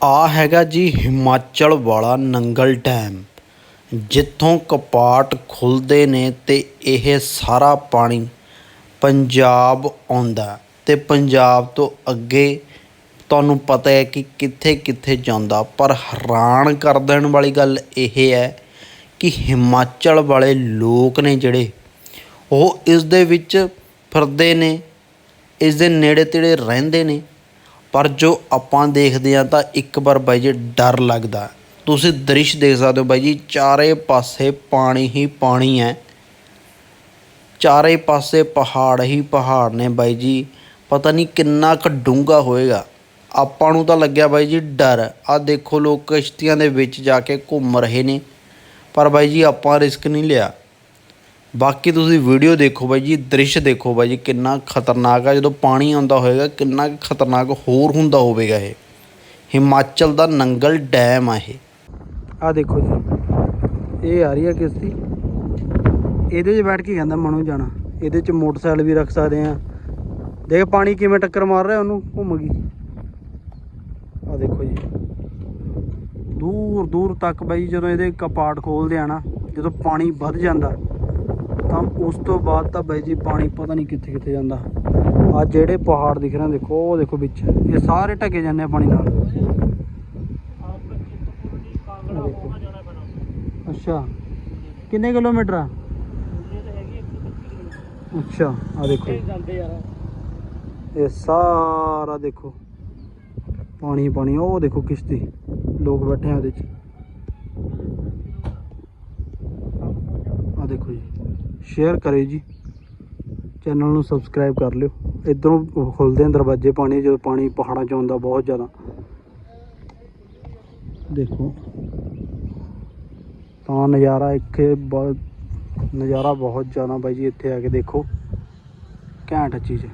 ਆ ਹੈਗਾ ਜੀ ਹਿਮਾਚਲ ਵਾਲਾ ਨੰਗਲ ਡੈਮ। ਜਿੱਥੋਂ ਕਪਾਟ ਖੁੱਲ੍ਹਦੇ ਨੇ ਤੇ ਇਹ ਸਾਰਾ ਪਾਣੀ ਪੰਜਾਬ ਆਉਂਦਾ ਤੇ ਪੰਜਾਬ ਤੋਂ ਅੱਗੇ ਤੁਹਾਨੂੰ ਪਤਾ ਹੈ ਕਿ ਕਿੱਥੇ ਕਿੱਥੇ ਜਾਂਦਾ, ਪਰ ਹੈਰਾਨ ਕਰ ਦੇਣ ਵਾਲੀ ਗੱਲ ਇਹ ਹੈ ਕਿ ਹਿਮਾਚਲ ਵਾਲੇ ਲੋਕ ਨੇ ਜਿਹੜੇ, ਉਹ ਇਸ ਦੇ ਵਿੱਚ ਫਿਰਦੇ ਨੇ, ਇਸ ਦੇ ਨੇੜੇ ਤੇੜੇ ਰਹਿੰਦੇ ਨੇ। ਪਰ ਜੋ ਆਪਾਂ ਦੇਖਦੇ ਆ ਤਾਂ ਇੱਕ ਵਾਰ ਬਾਈ ਜੀ ਡਰ ਲੱਗਦਾ। ਤੁਸੀਂ ਦ੍ਰਿਸ਼ ਦੇਖ ਸਕਦੇ ਹੋ ਬਾਈ ਜੀ, ਚਾਰੇ ਪਾਸੇ ਪਾਣੀ ਹੀ ਪਾਣੀ ਹੈ। ਚਾਰੇ ਪਾਸੇ ਪਹਾੜ ਹੀ ਪਹਾੜ ਨੇ ਬਾਈ ਜੀ। ਪਤਾ ਨਹੀਂ ਕਿੰਨਾ ਕੁ ਡੂੰਘਾ ਹੋਏਗਾ। ਆਪਾਂ ਨੂੰ ਤਾਂ ਲੱਗਿਆ ਬਾਈ ਜੀ ਡਰ। ਆ ਦੇਖੋ ਲੋਕ ਕਿਸ਼ਤੀਆਂ ਦੇ ਵਿੱਚ ਜਾ ਕੇ ਘੁੰਮ ਰਹੇ ਨੇ। ਪਰ ਬਾਈ ਜੀ ਆਪਾਂ ਰਿਸਕ ਨਹੀਂ ਲਿਆ। ਬਾਕੀ ਤੁਸੀਂ ਵੀਡੀਓ ਦੇਖੋ ਬਾਈ ਜੀ, ਦ੍ਰਿਸ਼ ਦੇਖੋ ਬਾਈ ਜੀ, ਕਿੰਨਾ ਖਤਰਨਾਕ ਆ। ਜਦੋਂ ਪਾਣੀ ਆਉਂਦਾ ਹੋਏਗਾ, ਕਿੰਨਾ ਕੁ ਖਤਰਨਾਕ ਹੋਰ ਹੁੰਦਾ ਹੋਵੇਗਾ ਇਹ। ਹਿਮਾਚਲ ਦਾ ਨੰਗਲ ਡੈਮ ਆ ਇਹ। ਆ ਦੇਖੋ ਜੀ, ਇਹ ਆ ਰਹੀ ਹੈ ਕਿਸ਼ਤੀ। ਇਹਦੇ 'ਚ ਬੈਠ ਕੇ ਕਹਿੰਦਾ ਮਨੂ ਜਾਣਾ। ਇਹਦੇ 'ਚ ਮੋਟਰਸਾਈਕਲ ਵੀ ਰੱਖ ਸਕਦੇ ਆ। ਦੇਖ ਪਾਣੀ ਕਿਵੇਂ ਟੱਕਰ ਮਾਰ ਰਿਹਾ ਉਹਨੂੰ, ਘੁੰਮ ਗਈ। ਆ ਦੇਖੋ ਜੀ। ਦੂਰ ਦੂਰ ਤੱਕ ਬਾਈ ਜਦੋਂ ਇਹਦੇ ਕਪਾਟ ਖੋਲਦੇ ਆ ਨਾ, ਜਦੋਂ ਪਾਣੀ ਵੱਧ ਜਾਂਦਾ ਤਾਂ ਉਸ ਤੋਂ ਬਾਅਦ ਤਾਂ ਬਾਈ ਜੀ ਪਾਣੀ ਪਤਾ ਨਹੀਂ ਕਿੱਥੇ ਕਿੱਥੇ ਜਾਂਦਾ। ਆ ਜਿਹੜੇ ਪਹਾੜ ਦਿਖ ਰਹੇ ਦੇਖੋ, ਉਹ ਦੇਖੋ ਵਿੱਚ। ਇਹ ਸਾਰੇ ਢਕੇ ਜਾਂਦੇ ਆ ਪਾਣੀ ਨਾਲ। ਅੱਛਾ। ਕਿੰਨੇ ਕਿਲੋਮੀਟਰ ਆ? ਅੱਛਾ ਆ ਦੇਖੋ। ਇਹ ਸਾਰਾ ਦੇਖੋ। ਪਾਣੀ ਪਾਣੀ, ਉਹ ਦੇਖੋ ਕਿਸ਼ਤੀ। ਲੋਕ ਬੈਠੇ ਆ ਉਹਦੇ ਚ ਆ ਦੇਖੋ ਜੀ ਸ਼ੇਅਰ ਕਰਿਓ ਜੀ। ਚੈਨਲ ਨੂੰ ਸਬਸਕ੍ਰਾਈਬ ਕਰ ਲਿਓ। ਇਧਰੋਂ ਖੁੱਲਦੇ ਆ ਦਰਵਾਜ਼ੇ ਪਾਣੀ, ਜਦੋਂ ਪਾਣੀ ਪਹਾੜਾਂ ਚ ਆਉਂਦਾ ਬਹੁਤ ਜ਼ਿਆਦਾ। ਦੇਖੋ। ਤਾਂ ਨਜ਼ਾਰਾ ਇੱਥੇ ਬਹੁਤ, ਨਜ਼ਾਰਾ ਬਹੁਤ ਜ਼ਿਆਦਾ ਬਾਈ ਜੀ, ਇੱਥੇ ਆ ਕੇ ਦੇਖੋ। ਘੈਂਟ ਚੀਜ਼।